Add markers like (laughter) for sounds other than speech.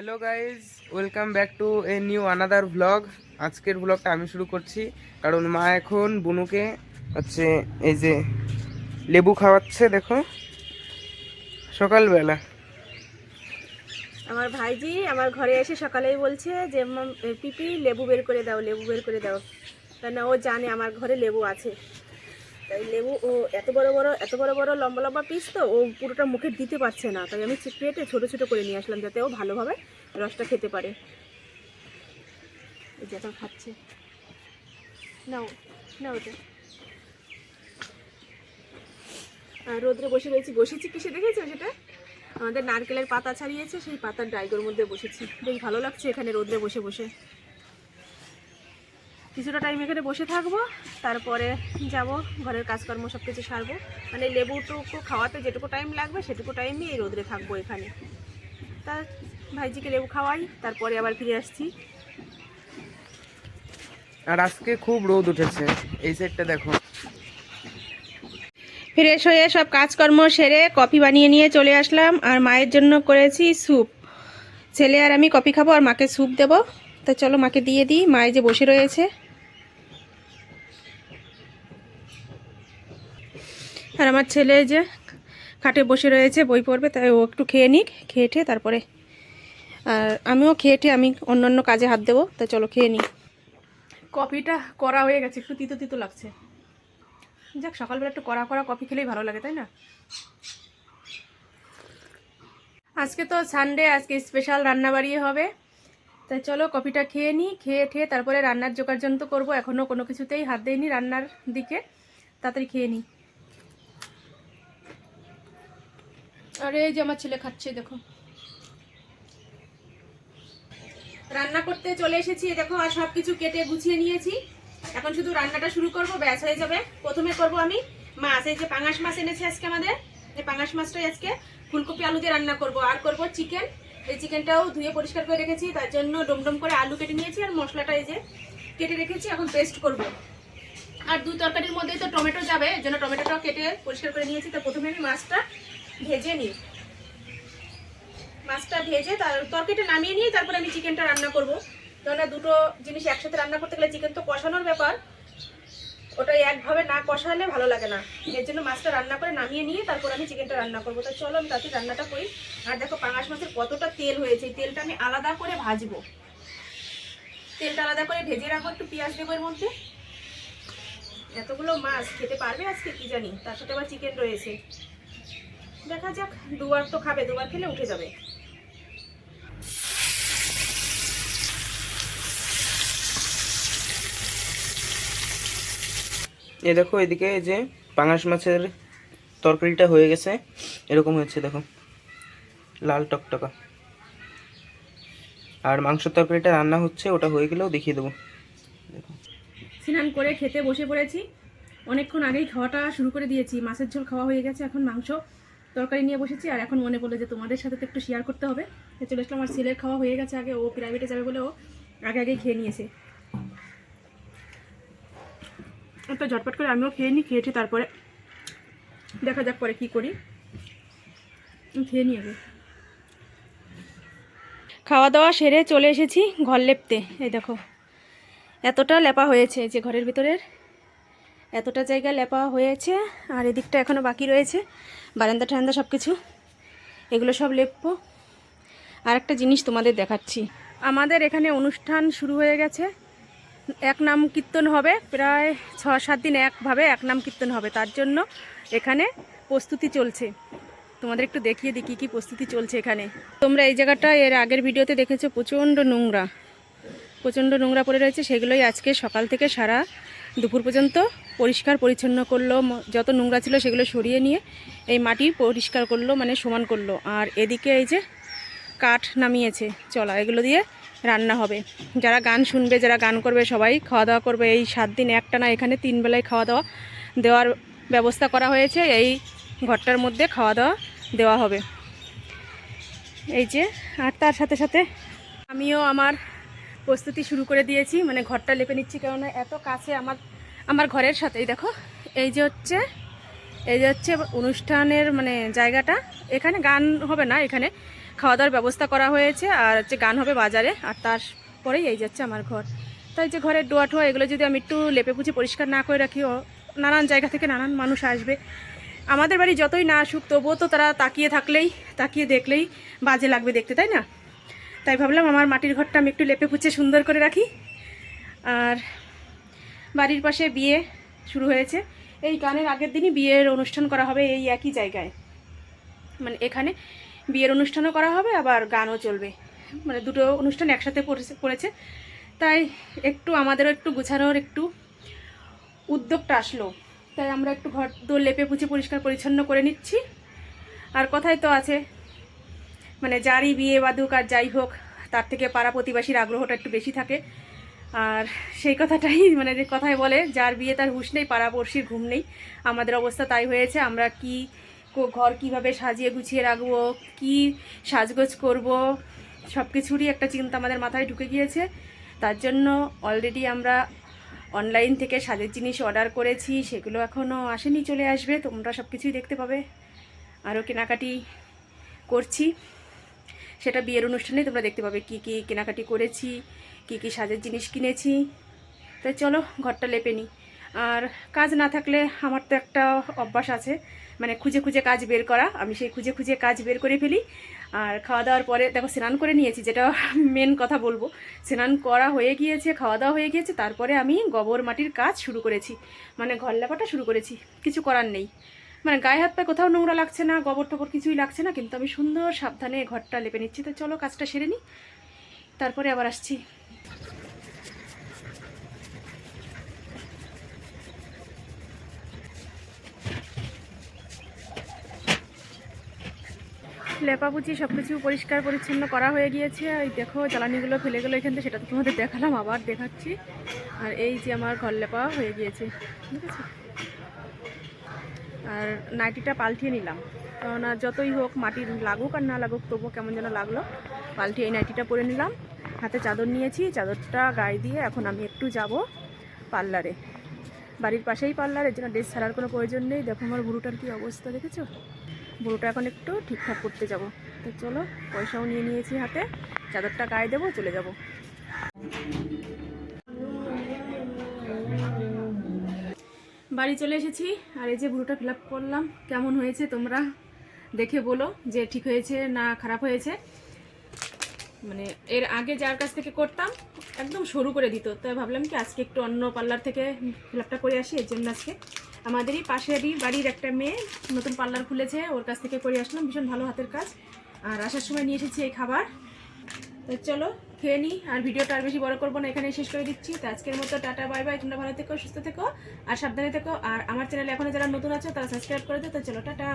Hello guys welcome back to a new another vlog আজকের ভ্লগটা আমি শুরু করছি। কারণ মা এখন বুনুকে হচ্ছে এই যে লেবু খাওয়াচ্ছে, দেখো। সকালবেলা। আমার ভাইজি আমার ঘরে এসে সকালেই বলছে যে পিপি, লেবু বের করে দাও, লেবু বের করে দাও। কেন ও জানে আমার ঘরে লেবু আছে। তাই লেবু, ও এত বড় বড়, এত বড় বড় লম্বা লম্বা পিস তো, ও পুরোটা মুখে দিতে পারছে না। তাই আমি চিপড়েটে ছোটো ছোটো করে নিয়ে আসলাম যাতে ও ভালোভাবে রসটা খেতে পারে। এই যে এখন খাচ্ছে। নাও নাও ওটা আর রোদ্রে বসে রয়েছি। বসেছি কিসে দেখেছ সেটা? আমাদের নারকেলের পাতা ছাড়িয়েছে, সেই পাতার ডাইগোর মধ্যে বসেছি। বেশ ভালো লাগছে এখানে রোদ্রে বসে বসে। কিছুটা টাইম এখানে বসে থাকব তারপরে যাব ঘরের কাজকর্ম সব কিছু সারবো। মানে লেবুটুকু খাওয়াতে যেটুকু টাইম লাগবে সেটুকু টাইমই এই রোদ্রে থাকব এখানে। তা ভাইজিকে লেবু খাওয়াই তারপরে আবার ফিরে আসছি। আর আজকে খুব রোদ উঠেছে এই সাইডটা দেখো। ফ্রেশ হয়ে সব কাজকর্ম সেরে কফি বানিয়ে নিয়ে চলে আসলাম আর মায়ের জন্য করেছি স্যুপ ছেলে আর আমি কফি খাব আর মাকে স্যুপ দেবো। তা চলো মাকে দিয়ে দিই মায়ে যে বসে রয়েছে। আর আমার ছেলে যে খাটে বসে রয়েছে, বই পড়বে, তাই ও একটু খেয়ে নিক, খেয়ে ঠে তারপরে। আর আমিও খেয়ে ঠে, আমি অন্য অন্য কাজে হাত দেবো, তা চলো খেয়ে নিই। কফিটা করা হয়ে গেছে, একটু তিতো তিতো লাগছে। যাক, সকালবেলা একটু কড়া কড়া কফি খেলেই ভালো লাগে, তাই না? আজকে তো সানডে আজকে স্পেশাল রান্না বাড়িয়ে হবে। তাই চলো কফিটা খেয়ে নিই খেয়ে ঠেয়ে তারপরে রান্নার জোগাড় যন্ত্র করব এখনও কোনো কিছুতেই হাত দেয়নি রান্নার দিকে। তাড়াতাড়ি খেয়ে নিই আর, এই যে আমার ছেলে খাচ্ছে, দেখো। রান্না করতে চলে এসেছি দেখো, আর সব কিছু কেটে গুছিয়ে নিয়েছি। এখন শুধু রান্নাটা শুরু করব, ব্যাস হয়ে যাবে। প্রথমে করব আমি মাছ, এই যে পাঙাশ মাছ এনেছি আজকে আমাদের, এই পাঙাশ মাছটাই আজকে ফুলকপি আলু দিয়ে রান্না করব। আর করব চিকেন এই চিকেনটাও ধুয়ে পরিষ্কার করে রেখেছি, তার জন্য ডমডম করে আলু কেটে নিয়েছি আর মশলাটা এই যে কেটে রেখেছি, এখন পেস্ট করব। আর দুই তরকারির মধ্যেই তো টমেটো যাবে, এর জন্য টমেটোটাও কেটে পরিষ্কার করে নিয়েছি। তো প্রথমে আমি মাছটা ভেজে নিই। মাছটা ভেজে তার তরকারিটা নামিয়ে নিয়ে তারপরে আমি চিকেনটা রান্না করব। কেননা দুটো জিনিস একসাথে রান্না করতে গেলে চিকেন তো কষানোর ব্যাপার। ওটা একভাবে না কষালে ভালো লাগে না। এর জন্য মাছটা রান্না করে নামিয়ে নিয়ে তারপর আমি চিকেনটা রান্না করব। তো চলো আমি তাতে রান্নাটা করি। আর দেখো পাঙাশ মাছের কতটা তেল হয়েছে। তেলটা আমি আলাদা করে ভাজবো। তেলটা আলাদা করে ভেজে রাখব একটু পেঁয়াজ দেবো এর মধ্যে। এতগুলো মাছ খেতে পারবে আজকে কি জানি? তার সাথে আবার চিকেন রয়েছে। দেখা যাক, দুবার তো খাবে, দুবার খেলে উঠে যাবে। এ দেখো, এদিকে এই যে পাঙাশ মাছের তরকারিটা হয়ে গেছে। এরকম হয়েছে, দেখো। লাল টকটকা। আর মাংসের তরকারিটা রান্না হচ্ছে, ওটা হয়ে গেলেও দেখিয়ে দেবো। স্নান করে খেতে বসে পড়েছি। অনেকক্ষণ আগেই খাওয়াটা শুরু করে দিয়েছি। মাছের ঝোল খাওয়া হয়ে গেছে, এখন মাংস তরকারি নিয়ে বসেছি। আর এখন মনে পড়ল যে তোমাদের সাথে তো একটু শেয়ার করতে হবে। চলে আসলাম আমার ছেলের খাওয়া হয়ে গেছে আগে, ও প্রাইভেটে যাবে বলে ও আগে আগেই খেয়ে নিয়েছে। তো ঝটপট করে আমিও খেয়ে নিই খেয়েছি তারপরে দেখা যাক পরে কি করি। খেয়ে নিই আগে। খাওয়া দাওয়া সেরে চলে এসেছি ঘর লেপতে। এই দেখো, এতটা লেপা হয়েছে যে ঘরের ভিতরের এতটা জায়গা লেপা হয়েছে, আর এদিকটা এখনও বাকি রয়েছে, বারান্দা ঠান্ডা সব কিছু এগুলো সব লেপবো। আর একটা জিনিস তোমাদের দেখাচ্ছি। আমাদের এখানে অনুষ্ঠান শুরু হয়ে গেছে। এক নাম কীর্তন হবে, প্রায় ছ, সাত দিন একভাবে এক নাম কীর্তন হবে। তার জন্য এখানে প্রস্তুতি চলছে। তোমাদের একটু দেখিয়ে দিই কী কী প্রস্তুতি চলছে এখানে। তোমরা এই জায়গাটা, এর আগের ভিডিওতে দেখেছ, প্রচণ্ড নোংরা। প্রচণ্ড নোংরা পড়ে রয়েছে, সেগুলোই আজকে সকাল থেকে সারা দুপুর পর্যন্ত পরিষ্কার পরিচ্ছন্ন করল। যত নোংরা ছিল সেগুলো সরিয়ে নিয়ে এই মাটি পরিষ্কার করল মানে সমান করল। আর এদিকে এই যে কাঠ নামিয়েছে, চলা, এগুলো দিয়ে রান্না হবে। যারা গান শুনবে, যারা গান করবে, সবাই খাওয়া দাওয়া করবে। এই সাত দিন একটা না, এখানে তিন বেলায় খাওয়া দাওয়া দেওয়ার ব্যবস্থা করা হয়েছে। এই ঘরটার মধ্যে খাওয়া দাওয়া দেওয়া হবে। এই যে, আর তার সাথে সাথে আমিও আমার প্রস্তুতি শুরু করে দিয়েছি। মানে ঘরটা লেপে নিচ্ছি, কেননা এত কাছে আমার আমার ঘরের সাথেই দেখো। এই যে হচ্ছে, এই যে হচ্ছে অনুষ্ঠানের মানে জায়গাটা। এখানে গান হবে না, এখানে খাওয়া দাওয়ার ব্যবস্থা করা হয়েছে আর হচ্ছে গান হবে বাজারে আর তারপরেই এই যাচ্ছে আমার ঘর। তাই যে ঘরের ডোয়া ঠোয়া এগুলো যদি আমি একটু লেপে পুচে পরিষ্কার না করে রাখি, ও নানান জায়গা থেকে নানান মানুষ আসবে। আমাদের বাড়ি যতই না আসুক, তবুও তো তারা তাকিয়ে থাকলেই, তাকিয়ে দেখলেই বাজে লাগবে দেখতে, তাই না? তাই ভাবলাম আমার মাটির ঘরটা আমি একটু লেপে পুচে সুন্দর করে রাখি। আর বাড়ির পাশে বিয়ে শুরু হয়েছে। এই গানের আগের দিনই বিয়ের অনুষ্ঠান করা হবে এই একই জায়গায়। মানে এখানে বিয়ের অনুষ্ঠানও করা হবে, আবার গানও চলবে। মানে দুটো অনুষ্ঠান একসাথে পড়েছে তাই একটু আমাদেরও একটু গুছানোর একটু উদ্যোগটা আসলো। তাই আমরা একটু ঘর দোর লেপে পুছে পরিষ্কার পরিচ্ছন্ন করে নিচ্ছি। আর কথাই তো আছে মানে যারই বিয়ে বাদুক আর যাই হোক, তার থেকে পাড়া প্রতিবাসীর আগ্রহটা একটু বেশি থাকে। আর সেই কথাটাই মানে যে কথায় বলে, যার বিয়ে তার হুঁশ নেই, পাড়াপড়শির ঘুম নেই। আমাদের অবস্থা তাই হয়েছে, আমরা কো- ঘর কীভাবে সাজিয়ে গুছিয়ে রাখব, কি সাজগোজ করব সব কিছুরই একটা চিন্তা আমাদের মাথায় ঢুকে গিয়েছে। তার জন্য অলরেডি আমরা অনলাইন থেকে সাজের জিনিস অর্ডার করেছি, সেগুলো এখনও আসেনি, চলে আসবে, তোমরা সব কিছুই দেখতে পাবে। আরও কেনাকাটি করছি। সেটা বিয়ের অনুষ্ঠানে তোমরা দেখতে পাবে কি কি কেনাকাটি করেছি, কি কি সাজের জিনিস কিনেছি। তাই চলো, ঘরটা লেপে নিই আর কাজ না থাকলে আমার তো একটা অভ্যাস আছে। মানে খুঁজে খুঁজে কাজ বের করা। আমি সেই খুঁজে খুঁজে কাজ বের করে ফেলি। আর খাওয়া দাওয়ার পরে, দেখো স্নান করে নিয়েছি, যেটা (laughs) মেন কথা বলব। স্নান করা হয়ে গিয়েছে, খাওয়া দাওয়া হয়ে গিয়েছে, তারপরে আমি গোবর মাটির কাজ শুরু করেছি। মানে ঘর লেপাটা শুরু করেছি, কিছু করার নেই। মানে গায়ে হাত পায়ে কোথাও নোংরা লাগছে না, গোবর টোবর কিছুই লাগছে না, কিন্তু আমি সুন্দর সাবধানে ঘরটা লেপে নিচ্ছি। তো চলো কাজটা সেরে নিই তারপরে আবার আসছি। লেপাপুচি সব কিছু পরিষ্কার, পরিচ্ছন্ন করা হয়ে গিয়েছে। এই দেখো, জ্বালানিগুলো ফেলে গেলো এখান থেকে, সেটা তো তোমাদের দেখালাম, আবার দেখাচ্ছি। আর এই যে আমার ঘর লেপা হয়ে গিয়েছে, ঠিক আছে? আর নাইটিটা পাল্টিয়ে নিলাম। কেননা যতই হোক মাটির লাগুক আর না লাগুক, তবুও কেমন যেন লাগল। পাল্টিয়ে এই নাইটিটা পরে নিলাম। হাতে চাদর নিয়েছি, চাদরটা গায়ে দিয়ে এখন আমি একটু যাব পার্লারে। বাড়ির পাশেই পার্লার, এর জন্য ড্রেস ছাড়ার কোনো প্রয়োজন নেই। দেখো আমার বুড়োটার কী অবস্থা, দেখেছ? বুড়োটা এখন একটু ঠিকঠাক করতে যাব। তো চলো, পয়সাও নিয়ে নিয়েছি হাতে, চাদরটা গায়ে দেবো, চলে যাব। বাড়ি চলে এসেছি, আর এই যে বুড়োটা ফিল করলাম, কেমন হয়েছে তোমরা দেখে বলো যে ঠিক হয়েছে না খারাপ হয়েছে। মানে এর আগে যার কাছ থেকে করতাম, একদম সরু করে দিত, তাই ভাবলাম কি আজকে একটু অন্য পার্লার থেকে ফিল করে আসি এর জন্য আজকে। আমাদেরই পাশেরই বাড়ির একটা মেয়ে নতুন পার্লার খুলেছে, ওর কাছ থেকে করে আসলাম, ভীষণ ভালো হাতের কাজ। আর আসার সময় নিয়ে এসেছি এই খাবার। তো চলো, খেয়ে নিই আর ভিডিওটা আর বেশি বড় করব না এখানে শেষ করে দিচ্ছি। তো আজকের মতো টাটা, বাই বাই, তোমরা ভালো থেকো, সুস্থ থেকো, আর সাবধানে থেকো। আর আমার চ্যানেলে এখনও যারা নতুন আছো, তারা সাবস্ক্রাইব করে দিও। তো চলো, টাটা।